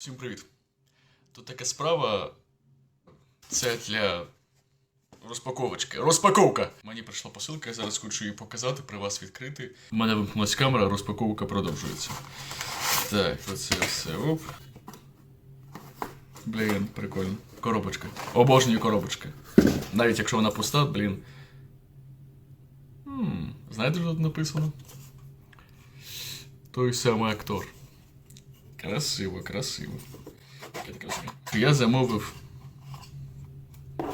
Всім привіт. Тут така справа. Це для розпаковочки. Розпаковка! Мені прийшла посилка, я зараз хочу її показати, при вас відкрити. У мене вимкнулась камера, розпаковка продовжується. Так, оце все. Оп. Блін, прикольно. Коробочка. Обожнюю коробочка. Навіть якщо вона пуста, блін. Знаєте, що тут написано? Той самий актор. Красиво, красиво. Я замовив.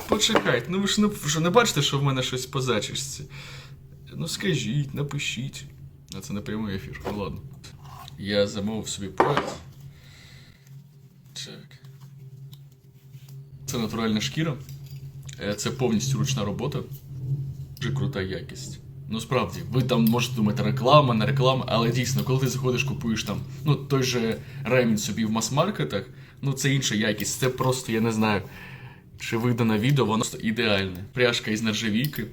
Почекайте, ну ви ж не, ж не бачите, що в мене щось по зачісці. Ну скажіть, напишіть. А це не прямий ефір. Ну ладно. Я замовив собі пояс. Так. Це натуральна шкіра. Е, Це повністю ручна робота. Дуже крута якість. Ну справді, ви там можете думати реклама, не реклама, але дійсно, коли ти заходиш, купуєш там, ну той же ремінь собі в мас-маркетах, ну це інша якість. Це просто, я не знаю, чи видано відео, воно просто ідеальне. Пряжка із нержавійки.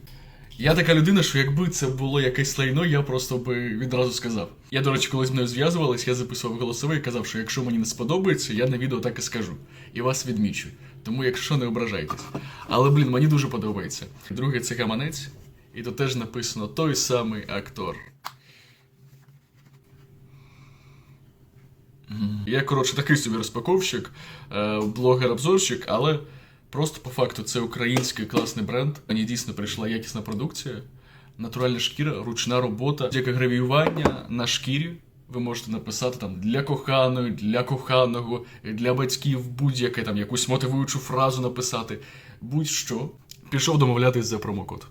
Я така людина, що якби це було якесь лайно, я просто би відразу сказав. Я, до речі, коли з мною зв'язувались, я записував голосовий і казав, що якщо мені не сподобається, я на відео так і скажу. І вас відмічу. Тому, якщо не ображайтесь. Але, блін, мені дуже подобається. Другий це гаманець, і тут теж написано той самий актор. Я, коротше, такий собі розпаковщик, е, блогер-обзорщик, але просто по факту це український класний бренд. Мені дійсно прийшла якісна продукція, натуральна шкіра, ручна робота, яке гравіювання на шкірі. Ви можете написати там для коханої, для коханого, для батьків, будь-яке там якусь мотивуючу фразу написати. Будь-що. Пішов домовлятись за промокод.